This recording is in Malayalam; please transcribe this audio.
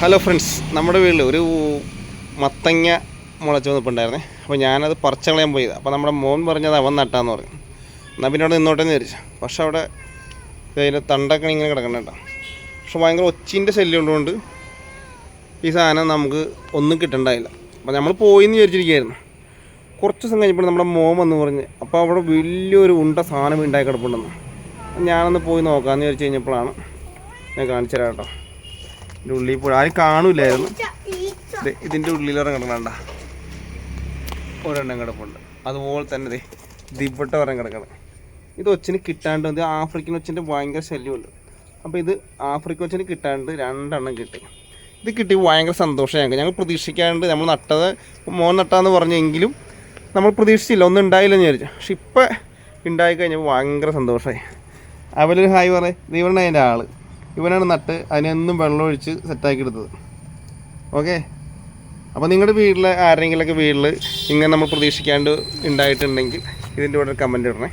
ഹലോ ഫ്രണ്ട്സ് നമ്മുടെ വീട്ടിൽ ഒരു മത്തങ്ങ മുളച്ച് വന്നിട്ടുണ്ടായിരുന്നേ. അപ്പോൾ ഞാനത് പറിച്ചളയാൻ പോയത്. അപ്പോൾ നമ്മുടെ മോൻ പറഞ്ഞത് അവൻ നട്ടാന്ന് പറഞ്ഞു. എന്നാൽ പിന്നെ അവിടെ നിന്നോട്ടെന്ന് വിചാരിച്ചു. പക്ഷെ അവിടെ അതിന്റെ തണ്ടൊക്കെ ഇങ്ങനെ കിടക്കണം കേട്ടോ. പക്ഷെ ഭയങ്കര ഒച്ചിന്റെ ശല്യം ഉള്ളതുകൊണ്ട് ഈ സാധനം നമുക്ക് ഒന്നും കിട്ടണ്ടായില്ല. അപ്പോൾ നമ്മൾ പോയി എന്ന് വിചാരിച്ചിരിക്കുകയായിരുന്നു. കുറച്ച് ദിവസം കഴിഞ്ഞപ്പോൾ നമ്മുടെ മോൻ വന്ന് പറഞ്ഞ് അപ്പോൾ അവിടെ വലിയൊരു ഉണ്ട സാധനം ഉണ്ടായി കിടപ്പുണ്ടെന്ന്. ഞാനൊന്ന് പോയി നോക്കാമെന്ന് വിചാരിച്ച് കഴിഞ്ഞപ്പോഴാണ് ഞാൻ കാണിച്ചു തരാം കേട്ടോ. ഇതിന്റെ ഉള്ളിൽ പോയി. ആരും കാണൂലായിരുന്നു. ഇതിന്റെ ഉള്ളിലൊരെണ്ണം കിടക്കണ്ട ഒരെണ്ണം കിടപ്പുണ്ട്. അതുപോലെ തന്നെ ദേ ദിബട്ട ഒരെണ്ണം കിടക്കണം. ഇത് ഒച്ചിന് കിട്ടാണ്ട് ഇത് ആഫ്രിക്കൻ ഒച്ചിന്റെ ഭയങ്കര ശല്യമുണ്ട്. അപ്പോൾ ഇത് ആഫ്രിക്കൻ ഒച്ചിന് കിട്ടാണ്ട് രണ്ടെണ്ണം കിട്ടി. ഇത് കിട്ടി ഭയങ്കര സന്തോഷം ഞങ്ങൾക്ക്. ഞങ്ങൾ പ്രതീക്ഷിക്കാണ്ട് നമ്മൾ നട്ടത് മോൻ നട്ടാന്ന് പറഞ്ഞെങ്കിലും നമ്മൾ പ്രതീക്ഷിച്ചില്ല. ഒന്നും ഉണ്ടായില്ലെന്ന് വിചാരിച്ചു. പക്ഷെ ഇപ്പം ഉണ്ടായി കഴിഞ്ഞപ്പോൾ ഭയങ്കര സന്തോഷമായി. അവലൊരു ഹായ് പറയേ. ദൈവണ്ണ അതിന്റെ ആൾ. ഇവനാണ് നട്ട് അതിനെന്നും വെള്ളം ഒഴിച്ച് സെറ്റാക്കി എടുത്തത് ഓക്കെ? അപ്പോൾ നിങ്ങളുടെ വീട്ടിലെ ആരെങ്കിലൊക്കെ വീട്ടിൽ ഇങ്ങനെ നമ്മൾ പ്രതീക്ഷിക്കാണ്ട് ഉണ്ടായിട്ടുണ്ടെങ്കിൽ ഇതിന്റെ കൂടെ ഒരു കമന്റ് ഇടണേ.